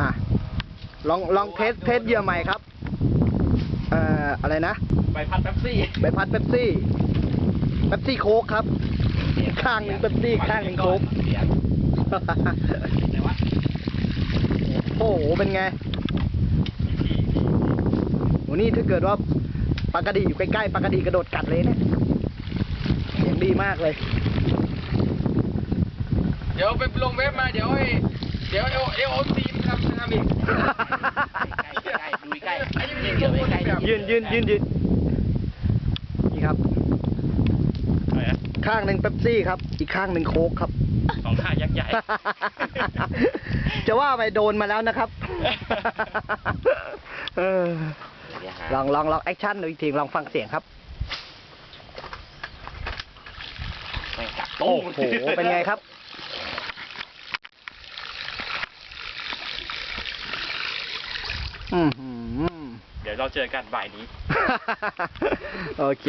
อะลองลองเทสเทสเหยื่อใหม่ครับ เอ่ออะไรนะใบพัดแป๊บซี่ใบพัดเป๊ปซี่เป๊ปซี่โค้กครับ ข้างหนึ่งเป๊ปซี่ข้างหนึ่งโค้กเสียงไหนวะโอ้โหเป็นไงโหนี่ถ้าเกิดว่าปลากระดีอยู่ใกล้ๆปลากระดีกระโดดกัดเลยเนี่ยเสียงดีมากเลย เดี๋ยวไปลงเว็บมาเดี๋ยวไอ้เดี๋ยวเอเอโอซีมทำทำอีก ใกล้ๆดูใกล้ไอ้ยังมีตัวคนแบบยืนยืนยืนยืนนี่ครับ อะไรนะข้างหนึ่งเป๊ปซี่ครับ อีกข้างหนึ่งโค้กครับ สองข้างยักษ์ใหญ่ จะว่าไปโดนมาแล้วนะครับ เออลองลองลองแอคชั่นดูอีกทีลองฟังเสียงครับ ไม่งกัดโอ้โห เป็นไงครับ อือหือ เดี๋ยวเราเจอกันบ่ายนี้ โอเค